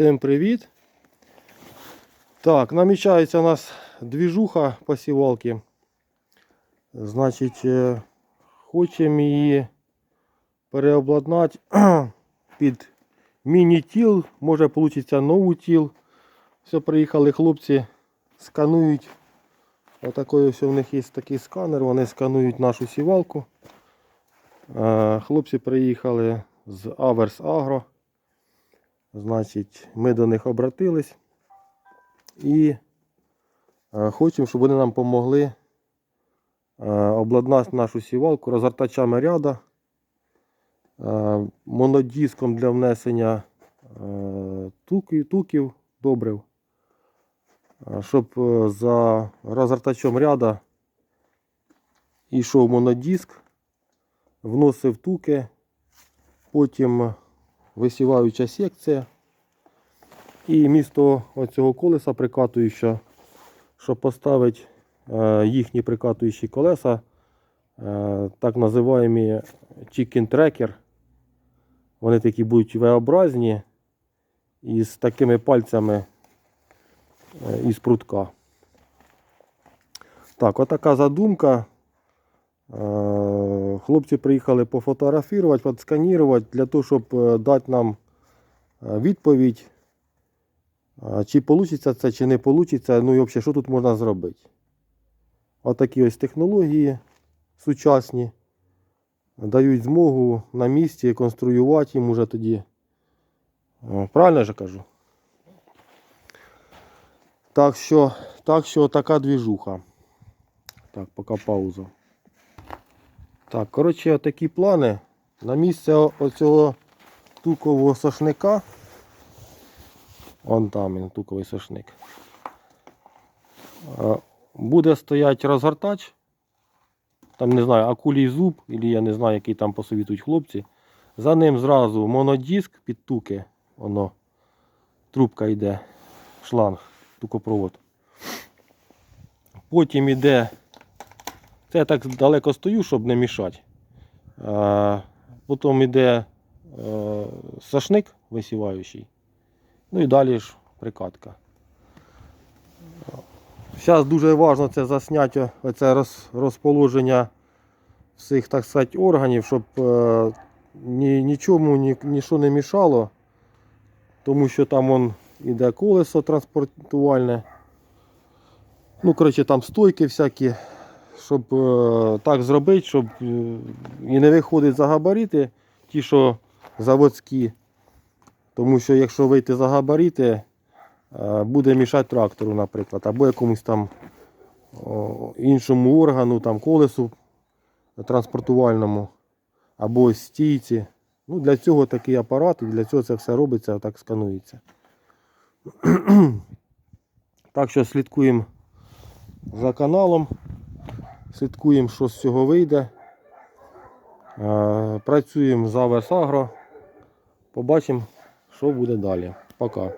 Всім привіт. Так, намічається у нас двіжуха посівалки. Значить, е, хочемо її переобладнати під міні-тіл. Може вийде нову тіл. Все, приїхали хлопці, сканують. Отакий ось у них є такий сканер, вони сканують нашу сівалку. Е, Хлопці приїхали з Аверс Агро. Значить, ми до них обратились і е, хочемо, щоб вони нам допомогли е, обладнати нашу сівалку розгортачами ряда, е, монодиском для внесення туків, добрив, щоб за розгортачом ряда йшов монодиск, вносив туки, потім висіваюча секція. І місто оцього колеса прикатуючого, щоб поставити е, їхні прикатуючі колеса, е, так називаємо chicken tracker. Вони такі будуть V-образні і з такими пальцями е, із прутка. Так, отака задумка. Е, Хлопці приїхали пофотографувати, подсканувати для того, щоб е, дати нам е, відповідь, чи вийде це, чи не вийде, ну і взагалі, що тут можна зробити. Отакі ось технології сучасні дають змогу на місці конструювати їм уже тоді. Правильно я же кажу? Так що, так що така двіжуха. Так, поки пауза. Так, коротше, такі плани. На місце оцього тукового сошника. Вон там він, туковий сошник. Буде стояти розгортач. Там не знаю, акулій зуб, або я не знаю, який там посовітують хлопці. За ним зразу монодиск під туки. Воно. Трубка йде, шланг, тукопровод. Потім йде це я так далеко стою, щоб не мішати. Потім йде е, сашник висіваючий. Ну і далі ж прикатка. Зараз дуже важливо це засняти оце розположення всіх так сказати, органів, щоб е, ні, нічому ні, нічого не мішало, тому що там вон іде колесо транспортувальне. Ну, коротше, там стойки всякі щоб е, так зробити, щоб е, і не виходить за габарити, ті, що заводські. Тому що якщо вийти за габарити, е, буде мішати трактору, наприклад, або якомусь там іншому органу, там колесу транспортувальному, або стійці. Ну, Для цього такий апарат і для цього це все робиться, так сканується. так що слідкуємо за каналом. Слідкуємо, що з цього вийде. Е, Працюємо за Весагро. Побачимо, що буде далі. Пока.